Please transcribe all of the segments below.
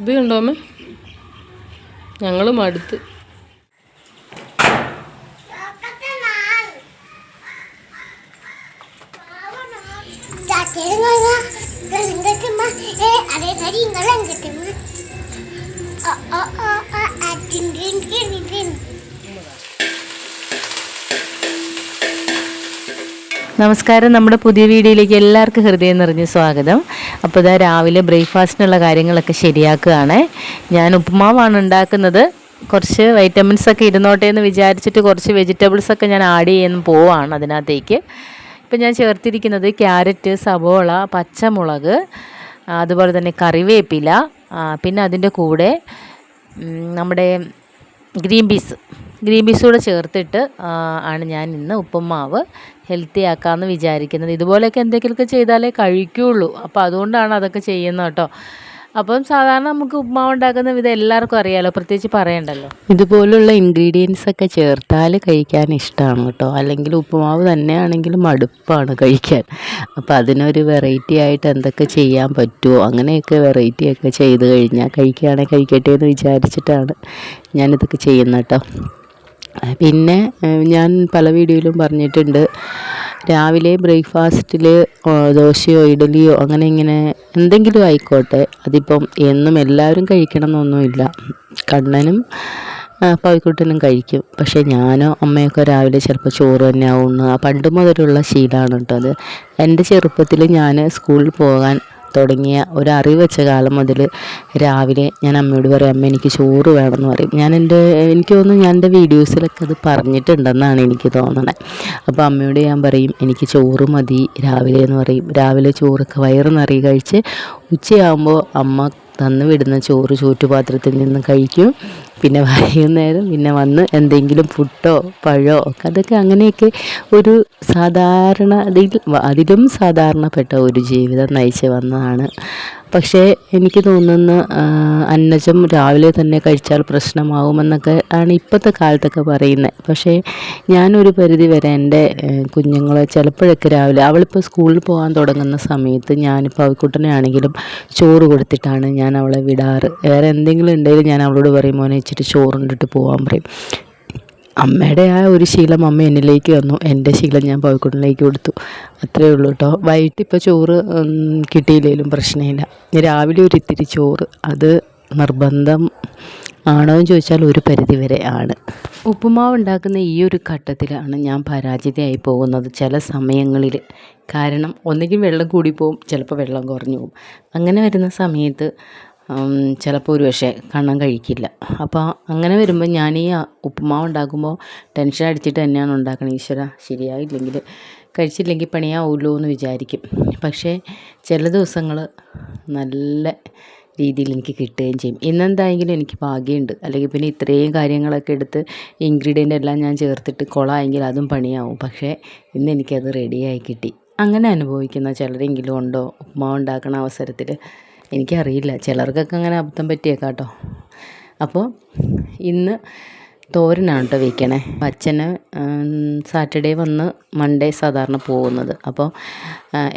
ഇത് കണ്ടോ അമ്മ ഞങ്ങൾ മടുത്ത് നമസ്കാരം. നമ്മുടെ പുതിയ വീഡിയോയിലേക്ക് എല്ലാവർക്കും ഹൃദയം നിറഞ്ഞ സ്വാഗതം. അപ്പോൾ ഇതാ രാവിലെ ബ്രേക്ക്ഫാസ്റ്റിനുള്ള കാര്യങ്ങളൊക്കെ ശരിയാക്കുകയാണ്. ഞാൻ ഉപ്പുമാവാണ് ഉണ്ടാക്കുന്നത്. കുറച്ച് വൈറ്റമിൻസ് ഒക്കെ ഇരുന്നോട്ടെ എന്ന് വിചാരിച്ചിട്ട് കുറച്ച് വെജിറ്റബിൾസ് ഒക്കെ ഞാൻ ആഡ് ചെയ്യുന്ന പോവാണ് അതിനകത്തേക്ക്. ഇപ്പം ഞാൻ ചേർത്തിരിക്കുന്നത് ക്യാരറ്റ് സവോള പച്ചമുളക് അതുപോലെ തന്നെ കറിവേപ്പില പിന്നെ അതിന്റെ കൂടെ നമ്മുടെ ഗ്രീൻ പീസ്. ഗ്രീൻ പീസ് കൂടെ ചേർത്തിട്ട് ആണ് ഞാൻ ഇന്ന് ഉപ്പുമാവ് ഹെൽത്തി ആക്കാമെന്ന് വിചാരിക്കുന്നത്. ഇതുപോലെയൊക്കെ എന്തെങ്കിലുമൊക്കെ ചെയ്താലേ കഴിക്കുകയുള്ളൂ അപ്പോൾ അതുകൊണ്ടാണ് അതൊക്കെ ചെയ്യുന്നത് കേട്ടോ. അപ്പം സാധാരണ നമുക്ക് ഉപ്പുമാവ് ഉണ്ടാക്കുന്ന വിധം എല്ലാവർക്കും അറിയാലോ പ്രത്യേകിച്ച് പറയണ്ടല്ലോ. ഇതുപോലുള്ള ഇൻഗ്രീഡിയൻസ് ഒക്കെ ചേർത്താൽ കഴിക്കാൻ ഇഷ്ടമാണ് കേട്ടോ. അല്ലെങ്കിൽ ഉപ്പുമാവ് തന്നെയാണെങ്കിലും മടുപ്പാണ് കഴിക്കാൻ. അപ്പം അതിനൊരു വെറൈറ്റി ആയിട്ട് എന്തൊക്കെ ചെയ്യാൻ പറ്റുമോ അങ്ങനെയൊക്കെ വെറൈറ്റി ഒക്കെ ചെയ്ത് കഴിഞ്ഞാൽ കഴിക്കുകയാണെങ്കിൽ കഴിക്കട്ടെ എന്ന് വിചാരിച്ചിട്ടാണ് ഞാനിതൊക്കെ ചെയ്യുന്നത് കേട്ടോ. പിന്നെ ഞാൻ പല വീഡിയോയിലും പറഞ്ഞിട്ടുണ്ട്. രാവിലെ ബ്രേക്ക്ഫാസ്റ്റിൽ ദോശയോ ഇഡലിയോ അങ്ങനെ ഇങ്ങനെ എന്തെങ്കിലും ആയിക്കോട്ടെ. അതിപ്പം എന്നും എല്ലാവരും കഴിക്കണം എന്നൊന്നുമില്ല കണ്ണനും പവിക്കുട്ടനും കഴിക്കും. പക്ഷേ ഞാനോ അമ്മയൊക്കെ രാവിലെ ചിലപ്പോൾ ചോറ് തന്നെ ആവുന്നു പണ്ട് മുതലുള്ള ശീലമാണ് കേട്ടോ അത്. എന്റെ ചെറുപ്പത്തിൽ ഞാൻ സ്കൂളിൽ പോകാൻ തുടങ്ങിയ ഒരു അറിവ് വെച്ച കാലം മുതൽ രാവിലെ ഞാൻ അമ്മയോട് പറയും അമ്മ എനിക്ക് ചോറ് വേണമെന്ന് പറയും. ഞാൻ എന്റെ എനിക്ക് തോന്നുന്നു ഞാൻ എന്റെ വീഡിയോസിലൊക്കെ അത് പറഞ്ഞിട്ടുണ്ടെന്നാണ് എനിക്ക് തോന്നണത് അപ്പോൾ അമ്മയോട് ഞാൻ പറയും എനിക്ക് ചോറ് മതി രാവിലെ എന്ന് പറയും. രാവിലെ ചോറൊക്കെ വയറ് നിറയെ കഴിച്ച് ഉച്ചയാകുമ്പോൾ അമ്മ തന്നു വിടുന്ന ചോറ് ചൂറ്റുപാത്രത്തിൽ നിന്ന് കഴിക്കും. പിന്നെ വൈകുന്നേരം പിന്നെ വന്ന് എന്തെങ്കിലും പുട്ടോ പഴമോ ഒക്കെ അതൊക്കെ അങ്ങനെയൊക്കെ ഒരു സാധാരണ അതിൽ അതിലും സാധാരണപ്പെട്ട ഒരു ജീവിതം നയിച്ച് വന്നതാണ്. പക്ഷേ എനിക്ക് തോന്നുന്ന അന്നജം രാവിലെ തന്നെ കഴിച്ചാൽ പ്രശ്നമാവുമെന്നൊക്കെ ആണ് ഇപ്പോഴത്തെ കാലത്തൊക്കെ പറയുന്നത്. പക്ഷേ ഞാനൊരു പരിധി വരെ എന്റെ കുഞ്ഞുങ്ങളെ ചിലപ്പോഴൊക്കെ രാവിലെ അവളിപ്പോൾ സ്കൂളിൽ പോകാൻ തുടങ്ങുന്ന സമയത്ത് ഞാനിപ്പോൾ അവക്കുട്ടനെ ആണെങ്കിലും ചോറ് കൊടുത്തിട്ടാണ് ഞാൻ അവളെ വിടാറ്. വേറെ എന്തെങ്കിലും ഉണ്ടെങ്കിൽ ഞാൻ അവളോട് പറയും മോനെ ഇച്ചിരി ചോറുണ്ടിട്ട് പോകാൻ പറയും. അമ്മയുടെ ആ ഒരു ശീലം അമ്മ എന്നിലേക്ക് വന്നു. എന്റെ ശീലം ഞാൻ പവിക്കുട്ടനിലേക്ക് കൊടുത്തു. അത്രയേ ഉള്ളൂ കേട്ടോ വൈകിട്ട് ഇപ്പോൾ ചോറ് കിട്ടിയില്ലെങ്കിലും പ്രശ്നമില്ല രാവിലെ ഒരു ഇത്തിരി ചോറ്. അത് നിർബന്ധം ആണോ എന്ന് ചോദിച്ചാൽ ഒരു പരിധി വരെ ആണ്. ഉപ്പുമാവ് ഉണ്ടാക്കുന്ന ഈ ഒരു ഘട്ടത്തിലാണ് ഞാൻ പരാജിതയായി പോകുന്നത് ചില സമയങ്ങളിൽ. കാരണം ഒന്നുകിൽ വെള്ളം കൂടി പോകും ചിലപ്പോൾ വെള്ളം കുറഞ്ഞു പോകും അങ്ങനെ വരുന്ന സമയത്ത് ചിലപ്പോൾ ഒരു പക്ഷേ കണ്ണം കഴിക്കില്ല. അപ്പോൾ അങ്ങനെ വരുമ്പോൾ ഞാൻ ഈ ഉപ്പുമാവ് ഉണ്ടാക്കുമ്പോൾ ടെൻഷൻ അടിച്ചിട്ട് തന്നെയാണ് ഉണ്ടാക്കണത് ഈശ്വര ശരിയായില്ലെങ്കിൽ കഴിച്ചില്ലെങ്കിൽ പണിയാവുമല്ലോ എന്ന് വിചാരിക്കും. പക്ഷേ ചില ദിവസങ്ങൾ നല്ല രീതിയിൽ എനിക്ക് കിട്ടുകയും ചെയ്യും. ഇന്നെന്തായെങ്കിലും എനിക്ക് ഭാഗ്യമുണ്ട്. അല്ലെങ്കിൽ പിന്നെ ഇത്രയും കാര്യങ്ങളൊക്കെ എടുത്ത് ഇൻഗ്രീഡിയന്റ് എല്ലാം ഞാൻ ചേർത്തിട്ട് കൊളായെങ്കിൽ അതും പണിയാവും. പക്ഷേ ഇന്ന് എനിക്കത് റെഡിയായി കിട്ടി. അങ്ങനെ അനുഭവിക്കുന്ന ചിലരെങ്കിലും ഉണ്ടോ? ഉപ്പുമാവ് ഉണ്ടാക്കുന്ന അവസരത്തിൽ എനിക്കറിയില്ല. ചിലർക്കൊക്കെ അങ്ങനെ അബദ്ധം പറ്റിയേക്കാം കേട്ടോ അപ്പോൾ ഇന്ന് തോരനാണ് കേട്ടോ വയ്ക്കണേ അച്ഛന് സാറ്റർഡേ വന്ന് മൺഡേ സാധാരണ പോകുന്നത്. അപ്പോൾ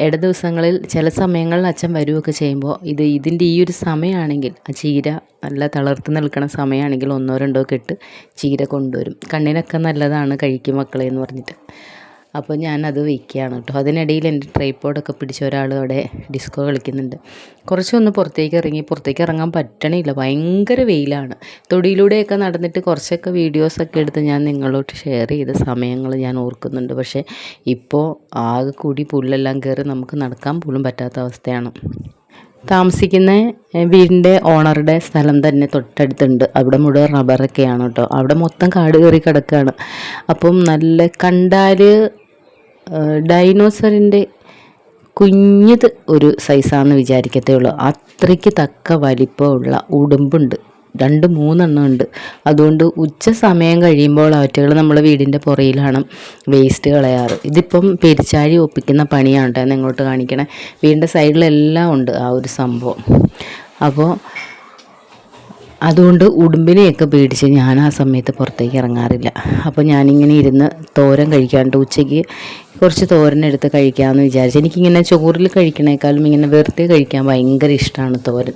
ഇട ദിവസങ്ങളിൽ ചില സമയങ്ങളിൽ അച്ഛൻ വരുമൊക്കെ ചെയ്യുമ്പോൾ ഇത് ഇതിന്റെ ഈ ഒരു സമയമാണെങ്കിൽ ആ ചീര നല്ല തളർത്ത് നിൽക്കുന്ന സമയമാണെങ്കിൽ ഒന്നോ രണ്ടോ കെട്ട് ചീര കൊണ്ടുവരും. കണ്ണിനൊക്കെ നല്ലതാണ് കഴിക്കും മക്കളെ എന്ന് പറഞ്ഞിട്ട്. അപ്പോൾ ഞാനത് വയ്ക്കുകയാണ് കേട്ടോ. അതിനിടയിൽ എന്റെ ട്രൈപ്പോഡൊക്കെ പിടിച്ച ഒരാൾ അവിടെ ഡിസ്കോ കളിക്കുന്നുണ്ട്. കുറച്ചൊന്ന് പുറത്തേക്ക് ഇറങ്ങി പുറത്തേക്ക് ഇറങ്ങാൻ പറ്റണില്ല. ഭയങ്കര വെയിലാണ്. തൊടിയിലൂടെയൊക്കെ നടന്നിട്ട് കുറച്ചൊക്കെ വീഡിയോസൊക്കെ എടുത്ത് ഞാൻ നിങ്ങളോട്ട് ഷെയർ ചെയ്ത സമയങ്ങൾ ഞാൻ ഓർക്കുന്നുണ്ട്. പക്ഷേ ഇപ്പോൾ ആകെ കൂടി പുല്ലെല്ലാം കയറി നമുക്ക് നടക്കാൻ പോലും പറ്റാത്ത അവസ്ഥയാണ്. താമസിക്കുന്ന വീടിന്റെ ഓണറുടെ സ്ഥലം തന്നെ തൊട്ടടുത്തുണ്ട്. അവിടെ മുഴുവൻ റബ്ബറൊക്കെയാണ് കേട്ടോ. അവിടെ മൊത്തം കാട് കയറി കിടക്കുകയാണ്. അപ്പം നല്ല കണ്ടാൽ ഡൈനോസറിന്റെ കുഞ്ഞത് ഒരു സൈസാണെന്ന് വിചാരിക്കത്തേ ഉള്ളൂ. അത്രയ്ക്ക് തക്ക വലിപ്പമുള്ള ഉടുമ്പുണ്ട്. രണ്ട് മൂന്നെണ്ണം ഉണ്ട്. അതുകൊണ്ട് ഉച്ച സമയം കഴിയുമ്പോൾ അവറ്റകൾ നമ്മൾ വീടിന്റെ പുറയിലാണ് വേസ്റ്റ് കളയാറ്. ഇതിപ്പം പെരിച്ചാഴി ഒപ്പിക്കുന്ന പണിയാണ് കേട്ടോ ഇങ്ങോട്ട് കാണിക്കണേ. വീടിന്റെ സൈഡിലെല്ലാം ഉണ്ട് ആ ഒരു സംഭവം. അപ്പോൾ അതുകൊണ്ട് ഉടുമ്പിനെയൊക്കെ പേടിച്ച് ഞാൻ ആ സമയത്ത് പുറത്തേക്ക് ഇറങ്ങാറില്ല. അപ്പോൾ ഞാനിങ്ങനെ ഇരുന്ന് തോരം കഴിക്കാണ്ട് ഉച്ചയ്ക്ക് കുറച്ച് തോരനെടുത്ത് കഴിക്കാമെന്ന് വിചാരിച്ചു. എനിക്കിങ്ങനെ ചോറിൽ കഴിക്കണേക്കാളും ഇങ്ങനെ വെറുതെ കഴിക്കാൻ ഭയങ്കര ഇഷ്ടമാണ് തോരൻ.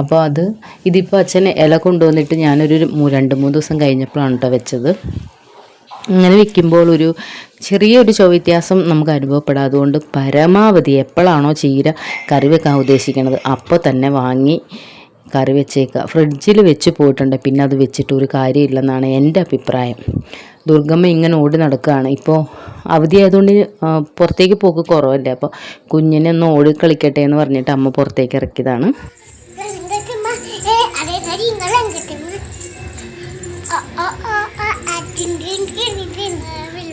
അപ്പോൾ അത് ഇതിപ്പോൾ അച്ഛൻ ഇല കൊണ്ടുവന്നിട്ട് ഞാനൊരു രണ്ട് മൂന്ന് ദിവസം കഴിഞ്ഞപ്പോഴാണ് കേട്ടോ വെച്ചത്. ഇങ്ങനെ വെക്കുമ്പോൾ ഒരു ചെറിയൊരു ചോവ്യത്യാസം നമുക്ക് അനുഭവപ്പെടാം. അതുകൊണ്ട് പരമാവധി എപ്പോഴാണോ ചീര കറി വെക്കാൻ ഉദ്ദേശിക്കുന്നത് അപ്പോൾ തന്നെ വാങ്ങി കറി വെച്ചേക്കുക ഫ്രിഡ്ജിൽ വെച്ച് പോയിട്ടുണ്ട്. പിന്നെ അത് വെച്ചിട്ട് ഒരു കാര്യമില്ലെന്നാണ് എന്റെ അഭിപ്രായം. ദുർഗമ്മ ഇങ്ങനെ ഓടി നടക്കുകയാണ്. ഇപ്പോൾ അവധി ആയതുകൊണ്ട് പുറത്തേക്ക് പോക്ക് കുറവല്ലേ? അപ്പോൾ കുഞ്ഞിനെ ഒന്ന് ഓടി കളിക്കട്ടെ എന്ന് പറഞ്ഞിട്ട് അമ്മ പുറത്തേക്ക് ഇറക്കിയതാണ്.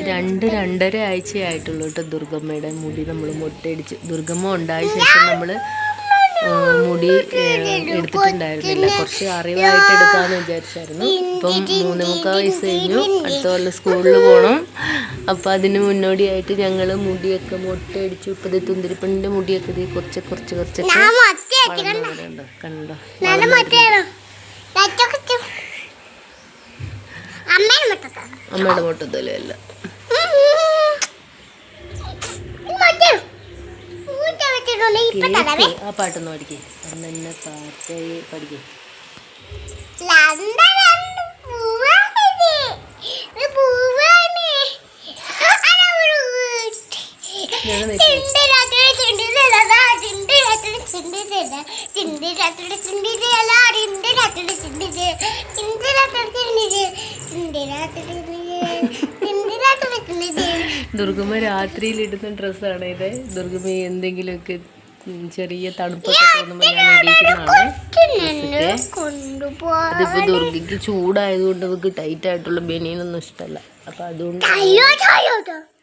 രണ്ട് രണ്ടര ആഴ്ചയായിട്ടുള്ളൂ കേട്ടോ ദുർഗമ്മയുടെ മുടി നമ്മൾ മുട്ടയടിച്ച്. ദുർഗമ്മ ഉണ്ടായ ശേഷം നമ്മൾ മുടി എടുത്തിട്ടുണ്ടായിരുന്നില്ല. കുറച്ച് അറിവായിട്ട് എടുക്കാമെന്ന് വിചാരിച്ചായിരുന്നു. ഇപ്പം മൂന്ന് മുക്കാൽ വയസ്സ് കഴിഞ്ഞു. അടുത്ത കൊല്ലം സ്കൂളിൽ പോകണം അപ്പം അതിന് മുന്നോടിയായിട്ട് ഞങ്ങൾ മുടിയൊക്കെ മുട്ടയടിച്ചു. ഇപ്പം ഇത് തുന്തിരിപ്പണിന്റെ മുടിയൊക്കെ ഇത് കുറച്ച് കുറച്ച് കുറച്ചൊക്കെ. കണ്ടോ? മുട്ടത്താ അമ്മയുടെ ഇപ്പൊ തടവേ ആ പാട്ടൊന്ന് പഠിക്കേ അന്നെ പാട്ട്. ദുർഗമ്മ രാത്രിയിൽ ഇടുന്ന ഡ്രസ്സാണ് ഇത് ദുർഗമ്മ എന്തെങ്കിലുമൊക്കെ ചെറിയ തണുപ്പൊക്കെ തോന്നുമ്പോൾ ഞാൻ ഇടിക്കുന്നതാണ് ഇതിപ്പോൾ ദുർഗയ്ക്ക് ചൂടായതുകൊണ്ട് നമുക്ക് ടൈറ്റ് ആയിട്ടുള്ള ബനിയനൊന്നും ഇഷ്ടമല്ല അപ്പം അതുകൊണ്ട്.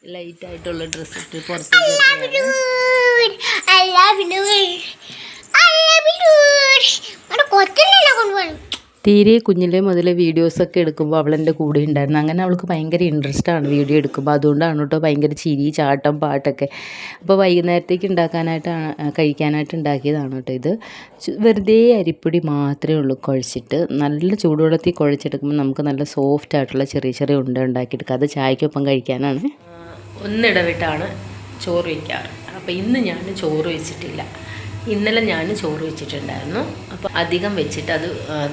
ലൈറ്റ് ആയിട്ടുള്ള ഡ്രസ്സ് ഇട്ട് പുറത്തേക്ക് തീരെ കുഞ്ഞിലെ മുതൽ വീഡിയോസൊക്കെ എടുക്കുമ്പോൾ അവൾ എന്റെ കൂടെ ഉണ്ടായിരുന്നു. അങ്ങനെ അവൾക്ക് ഭയങ്കര ഇൻട്രസ്റ്റ് ആണ് വീഡിയോ എടുക്കുമ്പോൾ അതുകൊണ്ടാണ് കേട്ടോ ഭയങ്കര ചിരി ചാട്ടം പാട്ടൊക്കെ. അപ്പോൾ വൈകുന്നേരത്തേക്ക് ഉണ്ടാക്കാനായിട്ടാണ് കഴിക്കാനായിട്ട് ഉണ്ടാക്കിയതാണ് കേട്ടോ ഇത്. വെറുതെ അരിപ്പൊടി മാത്രമേ ഉള്ളൂ കുഴച്ചിട്ട്. നല്ല ചൂടുവെള്ളത്തിൽ കുഴച്ചെടുക്കുമ്പോൾ നമുക്ക് നല്ല സോഫ്റ്റ് ആയിട്ടുള്ള ചെറിയ ചെറിയ ഉണ്ട ഉണ്ടാക്കിയെടുക്കുക അത് ചായക്കൊപ്പം കഴിക്കാനാണ്. ഒന്നിടവിട്ടാണ് ചോറ് വയ്ക്കാറ്. അപ്പോൾ ഇന്ന് ഞാൻ ചോറ് വെച്ചിട്ടില്ല. ഇന്നലെ ഞാൻ ചോറ് വെച്ചിട്ടുണ്ടായിരുന്നു. അപ്പോൾ അധികം വെച്ചിട്ട് അത്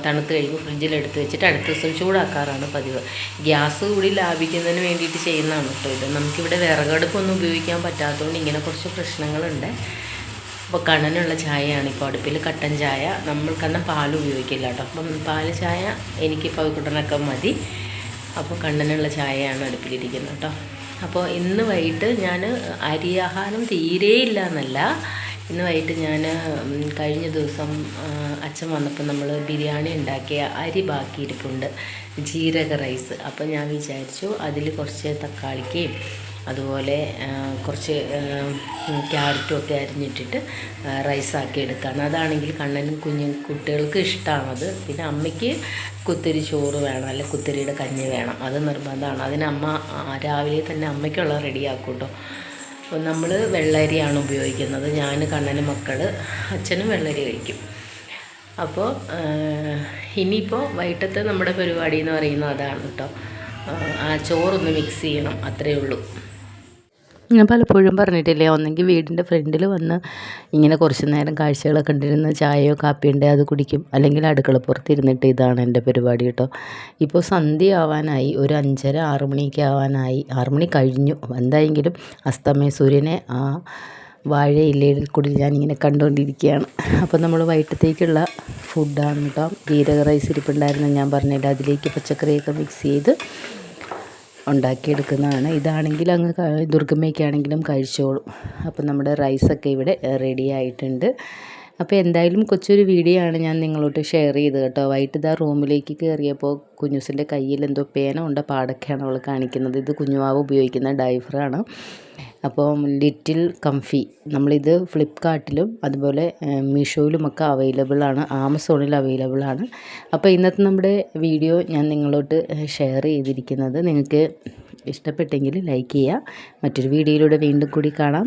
തണുത്ത് കഴിയുമ്പോൾ ഫ്രിഡ്ജിലെടുത്ത് വെച്ചിട്ട് അടുത്ത ദിവസം ചൂടാക്കാറാണ് പതിവ്. ഗ്യാസ് കൂടി ലാഭിക്കുന്നതിന് വേണ്ടിയിട്ട് ചെയ്യുന്നതാണ് കേട്ടോ ഇത്. നമുക്കിവിടെ വിറകടുപ്പൊന്നും ഉപയോഗിക്കാൻ പറ്റാത്തതുകൊണ്ട് ഇങ്ങനെ കുറച്ച് പ്രശ്നങ്ങളുണ്ട്. അപ്പോൾ കണ്ണനുള്ള ചായയാണ് ഇപ്പോൾ അടുപ്പിൽ കട്ടൻ ചായ. നമ്മൾ കണ്ണൻ പാൽ ഉപയോഗിക്കില്ല കേട്ടോ അപ്പം പാൽ ചായ എനിക്കിപ്പോൾ കുട്ടനൊക്കെ മതി. അപ്പോൾ കണ്ണനുള്ള ചായയാണ് അടുപ്പിലിരിക്കുന്നത് കേട്ടോ അപ്പോൾ ഇന്ന് വൈകിട്ട് ഞാൻ അരിയാഹാരം തീരെ ഇല്ല എന്നല്ല ഇന്ന് വൈകിട്ട് ഞാൻ കഴിഞ്ഞ ദിവസം അച്ഛൻ വന്നപ്പോൾ നമ്മൾ ബിരിയാണി ഉണ്ടാക്കിയ അരി ബാക്കി ഇരിപ്പുണ്ട് ജീരക റൈസ്. അപ്പോൾ ഞാൻ വിചാരിച്ചു അതിൽ കുറച്ച് തക്കാളിക്കയും അതുപോലെ കുറച്ച് ക്യാരറ്റും ഒക്കെ അരിഞ്ഞിട്ടിട്ട് റൈസാക്കി എടുക്കുകയാണ് അതാണെങ്കിൽ കണ്ണനും കുഞ്ഞു കുട്ടികൾക്ക് ഇഷ്ടമാണത് പിന്നെ അമ്മയ്ക്ക് കുത്തിരി ചോറ് വേണം അല്ലെ കുത്തിരിയുടെ കഞ്ഞി വേണം. അത് നിർബന്ധമാണ്. അതിന് അമ്മ രാവിലെ തന്നെ അമ്മയ്ക്കുള്ള റെഡിയാക്കും കേട്ടോ. അപ്പോൾ നമ്മൾ വെള്ളരിയാണ് ഉപയോഗിക്കുന്നത്. ഞാൻ കണ്ണനും മക്കൾ അച്ഛനും വെള്ളരി കഴിക്കും. അപ്പോൾ ഇനിയിപ്പോൾ വൈകിട്ടത്തെ നമ്മുടെ പരിപാടി എന്ന് പറയുന്നത് അതാണ് കേട്ടോ. ആ ചോറൊന്ന് മിക്സ് ചെയ്യണം. അത്രയേ ഉള്ളൂ. ഞാൻ പലപ്പോഴും പറഞ്ഞിട്ടില്ലേ ഒന്നെങ്കിൽ വീടിന്റെ ഫ്രണ്ടിൽ വന്ന് ഇങ്ങനെ കുറച്ച് നേരം കാഴ്ചകളൊക്കെ കണ്ടിരുന്ന ചായയോ കാപ്പിയോ ഉണ്ടെങ്കിൽ അത് കുടിക്കും. അല്ലെങ്കിൽ അടുക്കളപ്പുറത്ത് ഇരുന്നിട്ട് ഇതാണ് എന്റെ പരിപാടി കേട്ടോ. ഇപ്പോൾ സന്ധ്യ ആവാനായി ഒരു അഞ്ചര ആറ് മണിയൊക്കെ ആവാനായി. ആറ് മണി കഴിഞ്ഞു. എന്തായെങ്കിലും അസ്തമയ സൂര്യനെ ആ വാഴയിലയിൽ കൂടി ഞാനിങ്ങനെ കണ്ടുകൊണ്ടിരിക്കുകയാണ് അപ്പോൾ നമ്മൾ വൈകിട്ടത്തേക്കുള്ള ഫുഡാണ് കേട്ടോ. ജീരക റൈസ് ഇരിപ്പുണ്ടായിരുന്നു. ഞാൻ പറഞ്ഞില്ല അതിലേക്ക് പച്ചക്കറിയൊക്കെ മിക്സ് ചെയ്ത് ഉണ്ടാക്കിയെടുക്കുന്നതാണ്. ഇതാണെങ്കിൽ അങ്ങ് ദുർഗമ്മയ്ക്കാണെങ്കിലും കഴിച്ചോളും. അപ്പം നമ്മുടെ റൈസൊക്കെ ഇവിടെ റെഡി ആയിട്ടുണ്ട്. അപ്പോൾ എന്തായാലും കൊച്ചൊരു വീഡിയോ ആണ് ഞാൻ നിങ്ങളോട്ട് ഷെയർ ചെയ്ത് കേട്ടോ. വൈകിട്ട് ഇതാ റൂമിലേക്ക് കയറിയപ്പോൾ കുഞ്ഞുസിന്റെ കയ്യിൽ എന്തോ പേന ഉണ്ട് പാടൊക്കെയാണ് അവൾ കാണിക്കുന്നത്. ഇത് കുഞ്ഞുവാവ് ഉപയോഗിക്കുന്ന ഡൈഫറാണ് അപ്പോൾ ലിറ്റിൽ കംഫി. നമ്മളിത് ഫ്ലിപ്കാർട്ടിലും അതുപോലെ മീഷോയിലും മീഷോയിലുമൊക്കെ അവൈലബിൾ ആണ്. ആമസോണിൽ അവൈലബിൾ ആണ്. അപ്പോൾ ഇന്നത്തെ നമ്മുടെ വീഡിയോ ഞാൻ നിങ്ങളോട്ട് ഷെയർ ചെയ്തിരിക്കുന്നത്. നിങ്ങൾക്ക് ഇഷ്ടപ്പെട്ടെങ്കിൽ ലൈക്ക് ചെയ്യുക. മറ്റൊരു വീഡിയോയിലൂടെ വീണ്ടും കൂടി കാണാം.